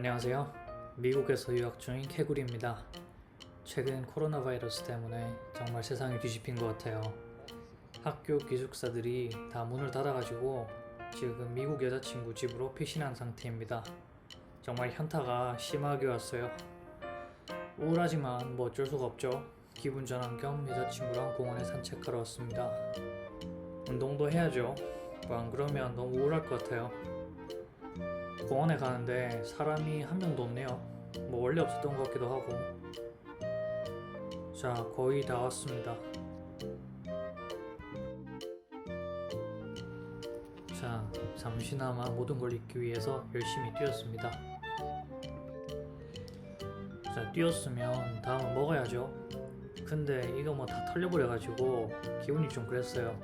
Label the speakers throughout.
Speaker 1: 안녕하세요. 미국에서 유학 중인 캐구리입니다. 최근 코로나 바이러스 때문에 정말 세상이 뒤집힌 것 같아요. 학교 기숙사들이 다 문을 닫아가지고 지금 미국 여자친구 집으로 피신한 상태입니다. 정말 현타가 심하게 왔어요. 우울하지만 뭐 어쩔 수가 없죠. 기분 전환 겸 여자친구랑 공원에 산책하러 왔습니다. 운동도 해야죠. 뭐안 그러면 너무 우울할 것 같아요. 공원에 가는데 사람이 한 명도 없네요. 뭐 원래 없었던 것 같기도 하고. 자, 거의 다 왔습니다. 자, 잠시나마 모든 걸 잊기 위해서 열심히 뛰었습니다. 자, 뛰었으면 다음은 먹어야죠. 근데 이거 뭐 다 털려버려가지고 기분이 좀 그랬어요.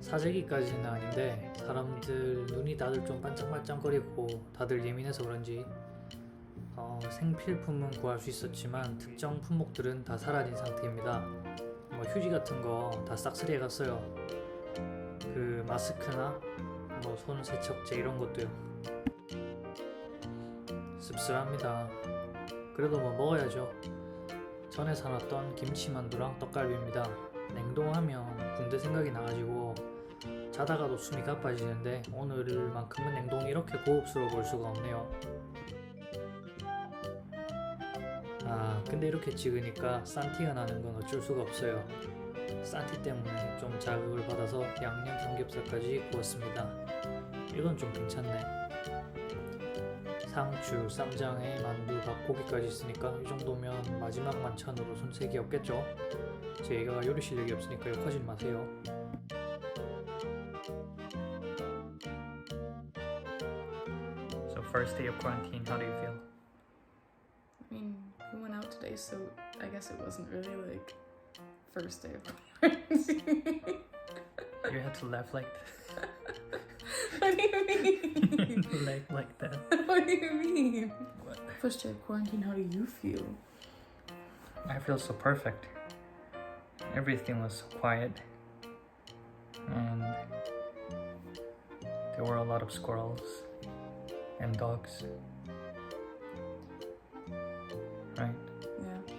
Speaker 1: 사재기까지는 아닌데 사람들 눈이 다들 좀 반짝반짝거리고 다들 예민해서 그런지 어, 생필품은 구할 수 있었지만 특정 품목들은 다 사라진 상태입니다. 뭐 휴지 같은 거 다 싹쓸이 해 갔어요. 그 마스크나 뭐 손 세척제 이런 것도요. 씁쓸합니다. 그래도 뭐 먹어야죠. 전에 사놨던 김치만두랑 떡갈비입니다. 냉동하면 군대 생각이 나가지고 자다가도 숨이 가빠지는데 오늘만큼은 냉동이 이렇게 고급스러워 볼 수가 없네요. 아 근데 이렇게 찍으니까 싼티가 나는 건 어쩔 수가 없어요. 싼티 때문에 좀 자극을 받아서 양념 삼겹살까지 구웠습니다. 이건 좀 괜찮네. 상추, 쌈장에 만두, 밥, 고기까지 있으니까 이 정도면 마지막 만찬으로 손색이 없겠죠? 제 애가 요리 실력이 없으니까 욕하지 마세요. First day of quarantine, how do you feel?
Speaker 2: I mean, we went out today, so I guess it wasn't really like first day of quarantine.
Speaker 1: You had to laugh like this.
Speaker 2: what do you mean?
Speaker 1: like like that.
Speaker 2: what do you mean? First day of quarantine, how do you feel?
Speaker 1: I feel so perfect. Everything was so quiet, and there were a lot of squirrels and dogs. Right?
Speaker 2: Yeah.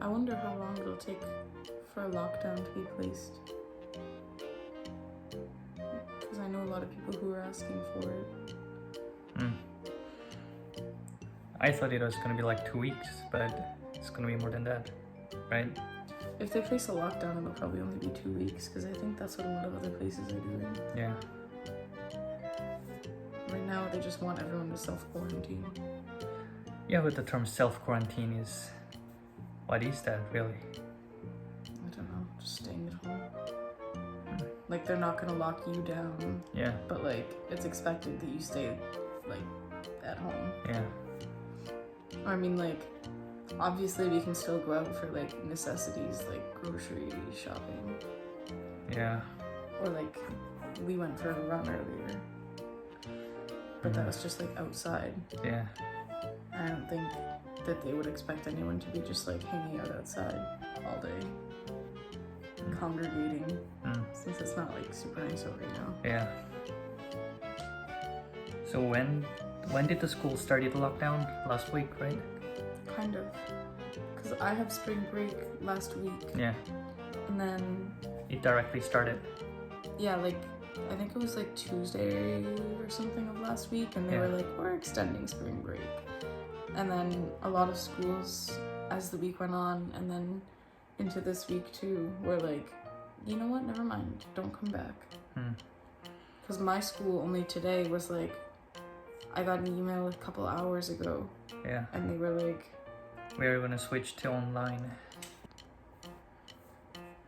Speaker 2: I wonder how long it'll take for a lockdown to be placed. Because I know a lot of people who are asking for it.
Speaker 1: Mm. I thought it was gonna be like two weeks, but it's gonna be more than that, right?
Speaker 2: If they place a lockdown, it'll probably only be two weeks, because I think that's what a lot of other places are doing.
Speaker 1: Yeah.
Speaker 2: Right now, they just want everyone to self quarantine.
Speaker 1: Yeah, but the term self quarantine is. What is that really?
Speaker 2: I don't know, just staying at home. Like, they're not gonna lock you down,
Speaker 1: Yeah,
Speaker 2: but like, it's expected that you stay, like, at home.
Speaker 1: yeah,
Speaker 2: Or, I mean, like, obviously, we can still go out for like necessities like grocery shopping.
Speaker 1: yeah.
Speaker 2: Or, like, we went for a run earlier. But that was just like outside.
Speaker 1: Yeah,
Speaker 2: I don't think that they would expect anyone to be just like hanging out outside all day, congregating,
Speaker 1: mm,
Speaker 2: since it's not like super nice out right now.
Speaker 1: yeah. So when when did the school start the lockdown? Last week, right?
Speaker 2: Kind of. Because I have spring break last week,
Speaker 1: Yeah,
Speaker 2: and then,
Speaker 1: it directly started.
Speaker 2: yeah, like, I think it was like Tuesday or something of last week, and they
Speaker 1: Yeah.
Speaker 2: were like, we're extending spring break. And then a lot of schools, as the week went on, and then into this week too, were like, you know what, never mind, don't come back.
Speaker 1: Hmm.
Speaker 2: Because my school only today was like, I got an email a couple hours ago,
Speaker 1: Yeah,
Speaker 2: and they were like,
Speaker 1: we're gonna switch to online.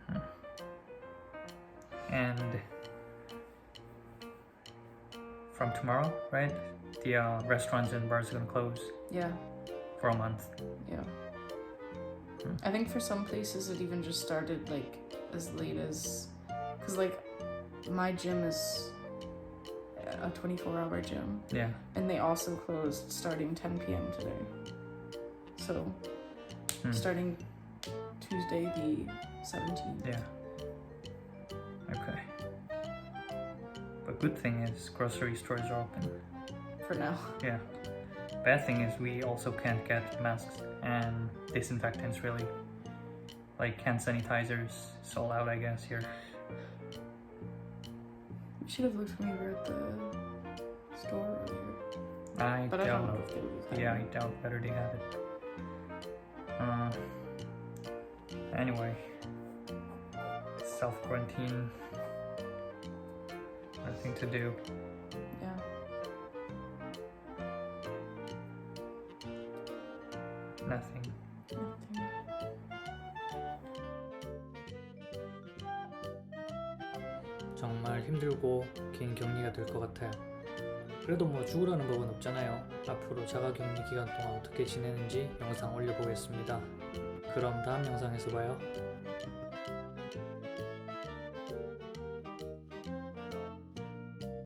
Speaker 1: Hmm. And from tomorrow, right? The uh, restaurants and bars are gonna close
Speaker 2: yeah,
Speaker 1: for a month.
Speaker 2: yeah.
Speaker 1: Hmm.
Speaker 2: I think for some places it even just started like as late as, because like my gym is a 24 hour gym,
Speaker 1: Yeah,
Speaker 2: and they also closed starting 10 p.m. today. So,
Speaker 1: Hmm.
Speaker 2: starting Tuesday the 17th.
Speaker 1: yeah. Okay. Good thing is grocery stores are open.
Speaker 2: For now.
Speaker 1: Yeah. bad thing is we also can't get masks and disinfectants really. Like hand sanitizers, sold out I guess here.
Speaker 2: You should have looked when we were at the store earlier.
Speaker 1: I
Speaker 2: But I
Speaker 1: doubt.
Speaker 2: don't know if they
Speaker 1: Yeah, I doubt whether they have it. Uh, anyway, self quarantine. Nothing to do.
Speaker 2: Yeah.
Speaker 1: Nothing.
Speaker 2: Nothing.
Speaker 1: 정말 힘들고 긴 격리가 될 것 같아요. 그래도 뭐 죽으라는 법은 없잖아요. 앞으로 자가 격리 기간 동안 어떻게 지내는지 영상 올려보겠습니다. 그럼 다음 영상에서 봐요.